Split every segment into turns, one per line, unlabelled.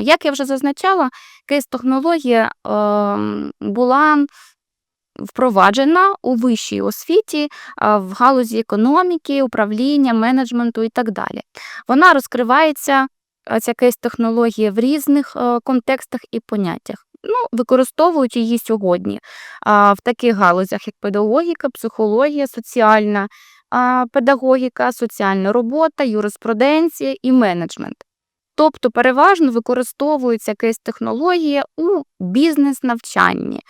Як я вже зазначала, кейс-технологія ем, була впроваджена у вищій освіті а, в галузі економіки, управління, менеджменту і так далі. Вона розкривається, ця кейс-технологія в різних е, контекстах і поняттях. Ну, використовують її сьогодні в таких галузях, як педагогіка, психологія, соціальна педагогіка, соціальна робота, юриспруденція і менеджмент. Тобто переважно використовується якась технологія у бізнес-навчанні.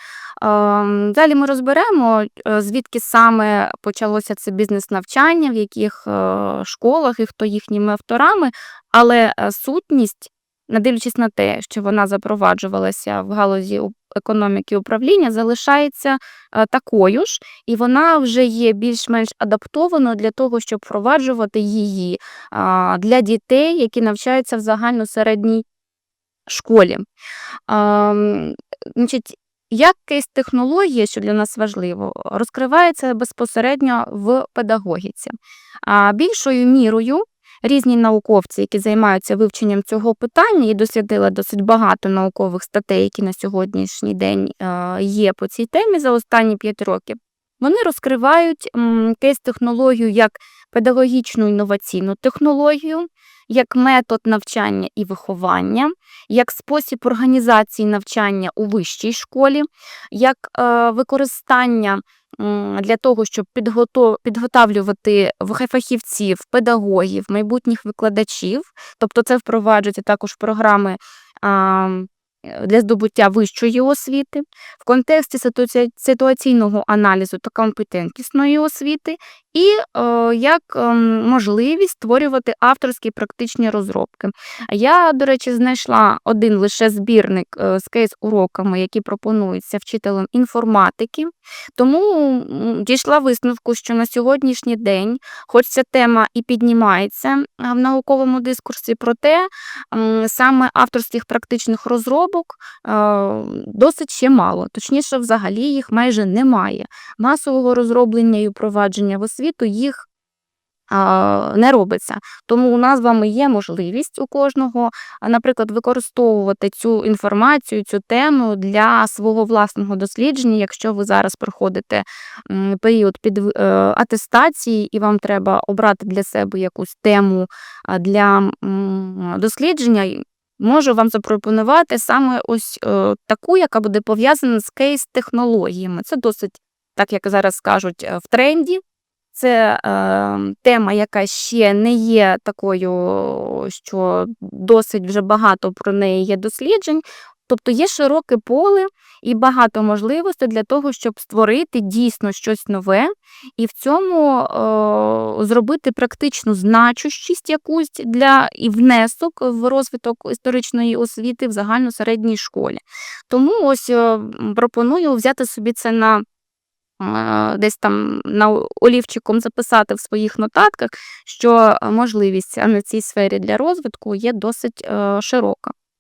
Ем, Далі ми розберемо, е, звідки саме почалося це бізнес-навчання, в яких е, школах і хто їхніми авторами, але е, сутність, не дивлячись на те, що вона запроваджувалася в галузі економіки управління, залишається е, такою ж, і вона вже є більш-менш адаптованою для того, щоб впроваджувати її для дітей, які навчаються в загальносередній школі. Значить, як кейс-технологія, що для нас важливо, розкривається безпосередньо в педагогіці. А більшою мірою різні науковці, які займаються вивченням цього питання і дослідили досить багато наукових статей, які на сьогоднішній день е, є по цій темі за останні 5 років, вони розкривають кейс-технологію як педагогічну інноваційну технологію, як метод навчання і виховання, як спосіб організації навчання у вищій школі, як е, використання для того, щоб підгото- підготавлювати фахівців, педагогів, майбутніх викладачів. Тобто це впроваджується також програми для здобуття вищої освіти, в контексті ситуаційного аналізу та компетентнісної освіти, і як ем, можливість створювати авторські практичні розробки. Я, до речі, знайшла один лише збірник е, з кейс-уроками, які пропонуються вчителем інформатики. Тому дійшла висновку, що на сьогоднішній день, хоч ця тема і піднімається е, в науковому дискурсі, проте саме авторських практичних розробок е, досить ще мало. Точніше, взагалі їх майже немає. Масового розроблення і впровадження в освіту їх не робиться. Тому у нас з вами є можливість у кожного, наприклад, використовувати цю інформацію, цю тему для свого власного дослідження. Якщо ви зараз проходите період під е, атестації і вам треба обрати для себе якусь тему для дослідження. Можу вам запропонувати саме ось е, таку, яка буде пов'язана з кейс-технологіями. Це досить, так як зараз кажуть, е, в тренді. Це е, тема, яка ще не є такою, що досить вже багато про неї є досліджень. Тобто є широке поле і багато можливостей для того, щоб створити дійсно щось нове і в цьому е, зробити практичну значущість якусь для і внесок в розвиток історичної освіти в загальносередній школі. Тому ось е, пропоную взяти собі це на десь там на олівчиком записати в своїх нотатках, що е, можливість на цій сфері для розвитку є досить е, широка.